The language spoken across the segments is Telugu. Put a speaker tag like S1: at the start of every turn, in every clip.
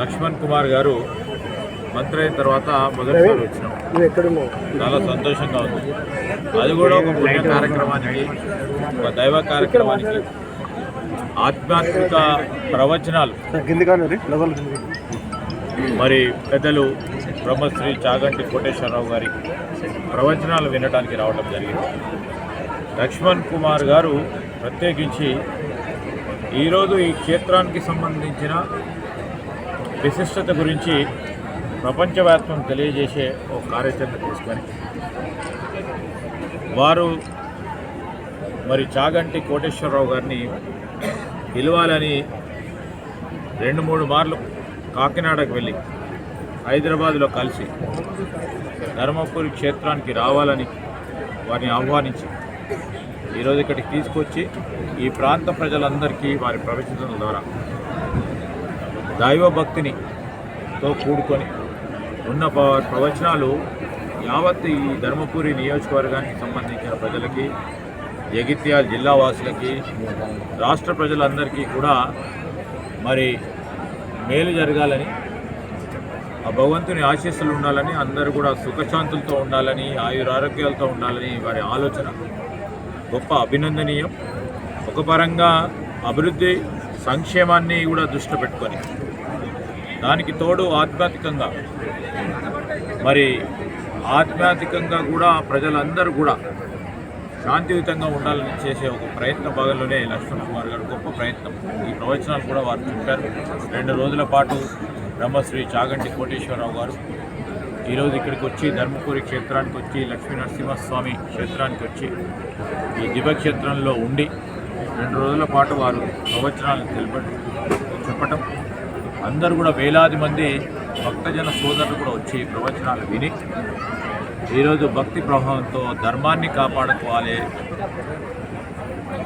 S1: లక్ష్మణ్ కుమార్ గారు మంత్రి అయిన తర్వాత మొదటిసారి వచ్చినాం. చాలా సంతోషంగా ఉంది. అది కూడా ఒక పుణ్య కార్యక్రమానికి ఒక దైవ కార్యక్రమానికి ఆధ్యాత్మిక ప్రవచనాలు. మరి పెద్దలు బ్రహ్మశ్రీ చాగంటి కోటేశ్వరరావు గారి ప్రవచనాలు వినడానికి రావడం జరిగింది. లక్ష్మణ్ కుమార్ గారు ప్రత్యేకించి ఈరోజు ఈ క్షేత్రానికి సంబంధించిన విశిష్టత గురించి ప్రపంచవ్యాప్తం తెలియజేసే ఒక కార్యాచరణ తీసుకొని వారు మరి చాగంటి కోటేశ్వరరావు గారిని పిలవాలని రెండు మూడు మార్లు కాకినాడకు వెళ్ళి హైదరాబాద్లో కలిసి ధర్మపురి క్షేత్రానికి రావాలని వారిని ఆహ్వానించి ఈరోజు ఇక్కడికి తీసుకొచ్చి ఈ ప్రాంత ప్రజలందరికీ వారి ప్రవచనం ద్వారా దైవభక్తినితో కూడుకొని ఉన్న ప- ప్రవచనాలు యావత్ ఈ ధర్మపురి నియోజకవర్గానికి సంబంధించిన ప్రజలకి జగిత్యాల జిల్లా వాసులకి రాష్ట్ర ప్రజలందరికీ కూడా మరి మేలు జరగాలని ఆ భగవంతుని ఆశీస్సులు ఉండాలని అందరూ కూడా సుఖశాంతులతో ఉండాలని ఆయురారోగ్యాలతో ఉండాలని వారి ఆలోచన. గొప్ప అభినందనీయం. ఒక పరంగా అభివృద్ధి సంక్షేమాన్ని కూడా దృష్టిలో పెట్టుకొని దానికి తోడు ఆధ్యాత్మికంగా మరి ఆధ్యాత్మికంగా కూడా ప్రజలందరూ కూడా శాంతియుతంగా ఉండాలని చేసే ఒక ప్రయత్న భాగంలోనే లక్ష్మణ్ కుమార్ గారు గొప్ప ప్రయత్నం. ఈ ప్రవచనాలు కూడా వారు చెప్పారు. రెండు రోజుల పాటు బ్రహ్మశ్రీ చాగంటి కోటేశ్వరరావు గారు ఈరోజు ఇక్కడికి వచ్చి ధర్మపురి క్షేత్రానికి వచ్చి లక్ష్మీ నరసింహస్వామి క్షేత్రానికి వచ్చి ఈ దివక్షేత్రంలో ఉండి రెండు రోజుల పాటు వారు ప్రవచనాలు తెలప చెప్పటం. అందరూ కూడా వేలాది మంది భక్తజన సోదరులు కూడా వచ్చి ప్రవచనాలు విని ఈరోజు భక్తి ప్రభావంతో ధర్మాన్ని కాపాడుకోవాలి.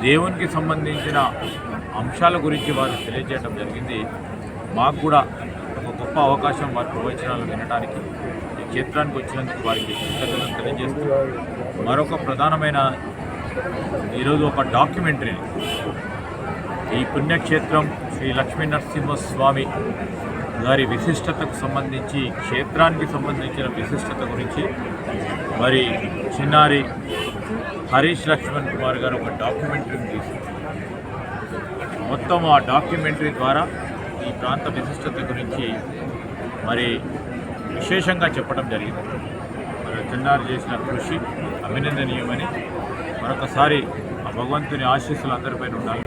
S1: దేవునికి సంబంధించిన అంశాల గురించి వారు తెలియజేయడం జరిగింది. మాకు కూడా ఒక గొప్ప అవకాశం వారి ప్రవచనాలు వినడానికి ఈ క్షేత్రానికి వచ్చినందుకు వారికి కృతజ్ఞతలు తెలియజేస్తూ మరొక ప్రధానమైన ఈరోజు ఒక డాక్యుమెంటరీ. ఈ పుణ్యక్షేత్రం శ్రీ లక్ష్మీ నరసింహస్వామి గారి విశిష్టతకు సంబంధించి క్షేత్రానికి సంబంధించిన విశిష్టత గురించి మరి చిన్నారి హరీష్ లక్ష్మణ్ కుమార్ గారు ఒక డాక్యుమెంటరీని తీశారు. మొత్తం ఆ డాక్యుమెంటరీ ద్వారా ఈ ప్రాంత విశిష్టత గురించి మరి విశేషంగా చెప్పడం జరిగింది. మరి చిన్నారు చేసిన కృషి అభినందనీయమని మరొకసారి ఆ భగవంతుని ఆశీస్సులు అందరిపైన ఉండాలి.